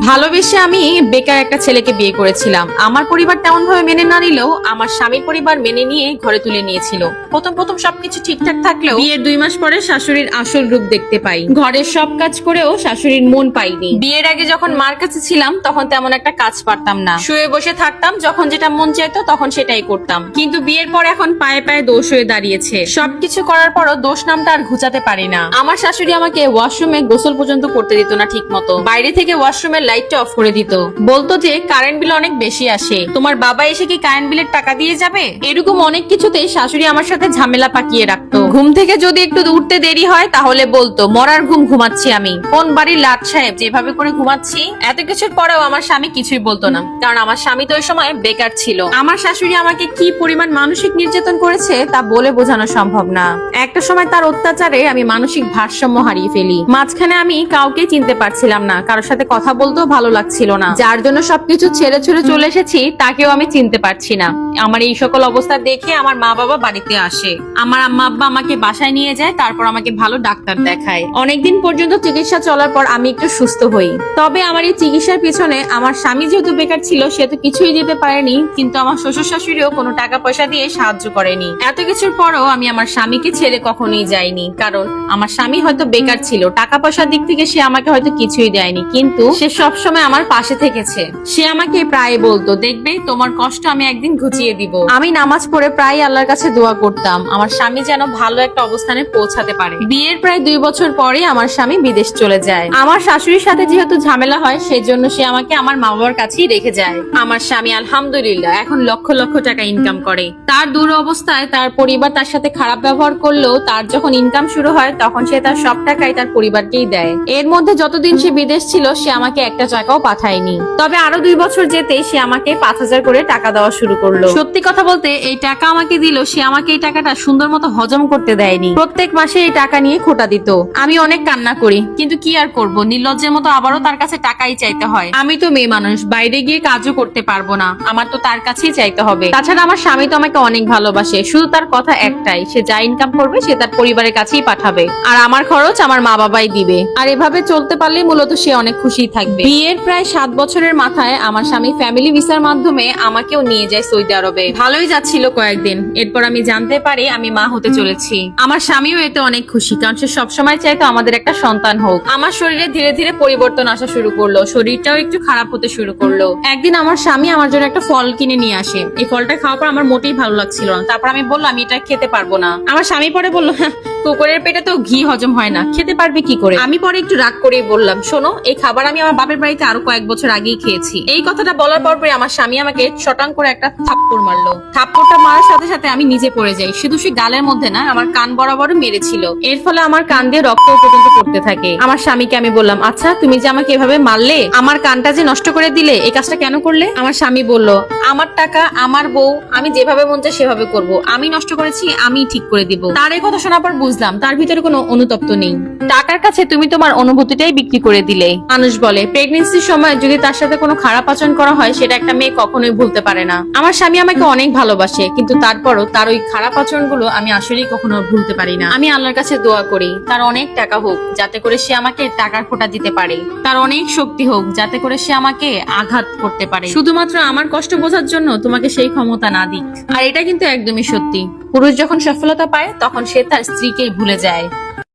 ভালোবেসে আমি বেকার একটা ছেলেকে বিয়ে করেছিলাম। আমার পরিবার তেমন ভাবে মেনে না নিলেও আমার স্বামীর পরিবার মেনে নিয়ে ঘরে তুলে নিয়েছিল। প্রথম প্রথম সবকিছু ঠিকঠাক থাকলেও বিয়ের দুই মাস পরে শাশুড়ির আসল রূপ দেখতে পাই। ঘরের সব কাজ করেও শাশুড়ির মন পাইনি। বিয়ের আগে যখন মার কাছে ছিলাম তখন তেমন একটা কাজ পারতাম না। শুয়ে বসে থাকতাম যখন যেটা মন চাইতো তখন সেটাই করতাম। কিন্তু বিয়ের পর এখন পায়ে পায়ে দোষ হয়ে দাঁড়িয়েছে। সবকিছু করার পরও দোষ নামটা আর ঘুচাতে পারি না। আমার শাশুড়ি আমাকে ওয়াশরুমে গোসল পর্যন্ত করতে দিত না ঠিক মতো বাইরে থেকে ওয়াশরুমের লাইটটা অফ করে দিত। বলতো যে, কারেন্ট বিল অনেক বেশি আসে। তোমার বাবা এসে কি কারেন্ট বিলের টাকা দিয়ে যাবে? এরকম অনেক কিছুতেই শাশুড়ি আমার সাথে ঝামেলা পাকিয়ে রাখতো। ঘুম থেকে যদি একটু উঠতে দেরি হয়, তাহলে বলতো, মরার ঘুম ঘুমাচ্ছি আমি। কোন বাড়ির লাট সাহেব যেভাবে করে ঘুমাচ্ছি? এত কিছুর পরেও আমার স্বামী কিছুই বলতো না। কারণ আমার স্বামী তো ওই সময় বেকার ছিল। আমার শাশুড়ি আমাকে কি পরিমাণ মানসিক নির্যাতন করেছে, তা বলে বোঝানো সম্ভব না। একটা সময় তার অত্যাচারে আমি মানসিক ভারসাম্য হারিয়ে ফেলি। মাঝখানে আমি কাউকে চিনতে পারছিলাম না, কারোর সাথে কথা বলতেও ভালো লাগছিল না। যার জন্য সবকিছু ছেড়ে ছুড়ে চলে এসেছি, তাকেও আমি চিনতে পারছি না। আমার এই সকল অবস্থা দেখে আমার মা বাবা বাড়িতে আসে। আমার আম্মা আব্বা আমাকে বাসায় নিয়ে যায়, তারপর আমাকে ভালো ডাক্তার দেখায়। অনেকদিন পর্যন্ত চিকিৎসা চলার পর আমি একটু সুস্থ হই। তবে আমার এই চিকিৎসার পিছনে আমার স্বামী যেহেতু বেকার ছিল, সে তো কিছুই দিতে পারেনি, কিন্তু আমার শ্বশুর শাশুড়িও কোনো টাকা পয়সা দিয়ে সাহায্য করেনি। এত কিছুর পরও আমি আমার স্বামীকে ছেড়ে কখনোই যাইনি, কারণ আমার স্বামী হয়তো বেকার ছিল। টাকা পয়সার দিক থেকে সে আমাকে হয়তো কিছুই দেয়নি, কিন্তু সে সবসময় আমার পাশে থেকেছে। সে আমাকে প্রায় বলতো, দেখবে, তোমার কষ্ট আমি একদিন ঘুচিয়ে দিব। আমি নামাজ পড়ে প্রায় আল্লাহর কাছে দোয়া করতাম। আমার স্বামী যেন ভালো একটা অবস্থানে পৌঁছাতে পারে। বিয়ের প্রায় দুই বছর পরে আমার স্বামী বিদেশ চলে যায়। আমার শাশুড়ির সাথে যেহেতু ঝামেলা হয়, সেজন্য সে আমাকে আমার মা বাবার কাছেই রেখে যায়। আমার স্বামী আলহামদুলিল্লাহ এখন লক্ষ লক্ষ টাকা ইনকাম করে। তার দূর অবস্থায় তার পরিবার তার সাথে খারাপ ব্যবহার করলেও তার যখন ইনকাম শুরু হয়, তখন সে তার সব টাকাই তার পরিবারকেই দেয়। এর মধ্যে যতদিন সে বিদেশ ছিল, সে আমাকে একটা টাকাও পাঠায়নি। তবে আরও দুই বছর যেতে সে আমাকে পাঁচ হাজার করে টাকা দেওয়া শুরু করল। সত্যি কথা বলতে, এই টাকা আমাকে দিল, সে আমাকে এই টাকাটা সুন্দর মতো হজম করতে দেয়নি। প্রত্যেক মাসে এই টাকা নিয়ে খোটা দিত। আমি অনেক কান্না করি, কিন্তু কি আর করব? নির্লজ্জের মতো আবারও তার কাছে টাকাই চাইতে হয়। আমি তো মেয়ে মানুষ, বাইরে গিয়ে কাজও করতে পারব না। আমার তো তার কাছেই চাইতে হবে। তাছাড়া আমার স্বামী তো আমাকে অনেক ভালোবাসে। শুধু তার কথা একটাই, সে যা ইনকাম করবে, সে তার পরিবারের কাছেই পাঠাবে। আর আমার খরচ আমার মা বাবাই দিবে। আর এভাবে চলতে পারলে মূলত সে অনেক খুশি থাকবে। বিয়ের প্রায় সাত বছরের মাথায় আমার স্বামী ফ্যামিলি ভিসার মাধ্যমে আমাকেও নিয়ে যায় সৌদি আরবে। ভালোই যাচ্ছিল কয়েকদিন। এরপর আমি জানতে পারি আমি মা হতে চলেছি। আমার স্বামীও এতে অনেক খুশি কারণ সে সবসময় চাইতো আমাদের একটা সন্তান হোক। আমার শরীরে ধীরে ধীরে পরিবর্তন আসা শুরু করল। শরীরটাও একটু খারাপ হতে শুরু করল। একদিন আমার স্বামী আমার জন্য একটা ফল কিনে নিয়ে আসে। এই ফলটা খাওয়ার পর আমার মোটেই ভালো লাগছিল না। তারপর আমি বললাম আমি এটা খেতে পারব না। আমার স্বামী পরে বলল "হ্যাঁ, কুকুরের পেটে তো ঘি হজম হয় না। খেতে পারবে কি করে? আমি পরে একটু রাগ করে বললাম শোনো এই খাবার আমি আমার বাপের বাড়িতে আরও কয়েক বছর আগেই খেয়েছি। এই কথাটা বলার পর পরে আমার স্বামী আমাকে শটাং করে একটা থাপ্পড় মারলো। থাপ্পড়টা মারার সাথে সাথে আমি নিজে পড়ে যাই। শুধু সে গালের মধ্যে না, আমার কান বরাবর মেরেছিল। এর ফলে আমার কান দিয়ে রক্ত পর্যন্ত পড়তে থাকে। আমার স্বামীকে আমি বললাম আচ্ছা তুমি যে আমাকে এভাবে মারলে, আমার কানটা যে নষ্ট করে দিলে, এই কাজটা কেন করলে? আমার স্বামী বলল, আমার টাকা, আমার বউ, আমি যেভাবে মন চায় সেভাবে করব। আমি নষ্ট করেছি, আমি ঠিক করে দিব। তার এই কথা শোনার পর বুঝলাম, তার ভিতরে কোনো অনুতপ্ত নেই। টাকার কাছে তুমি তোমার অনুভূতিটাই বিক্রি করে দিলে। মানুষ বলে প্রেগনেন্সির সময় যদি তার সাথে কোনো খারাপ আচরণ করা হয়, সেটা একটা মেয়ে কখনোই ভুলতে পারে না। আমার স্বামী আমাকে অনেক ভালোবাসে, কিন্তু তারপরও তার ওই খারাপ আচরণগুলো আমি আসলেই কখনো ভুলতে পারি না। আমি আল্লাহর কাছে দোয়া করি, তার অনেক টাকা হোক, যাতে করে সে আমাকে টাকার ফোঁটা দিতে পারে। তার অনেক শক্তি হোক, যাতে করে সে আমাকে আঘাত করতে পারে। শুধুমাত্র আমার কষ্ট বোঝার জন্য তোমাকে সেই ক্ষমতা না দিক। আর এটা কিন্তু একদমই সত্যি। পুরুষ যখন সফলতা পায়, তখন সে তার স্ত্রীকেই ভুলে যায়।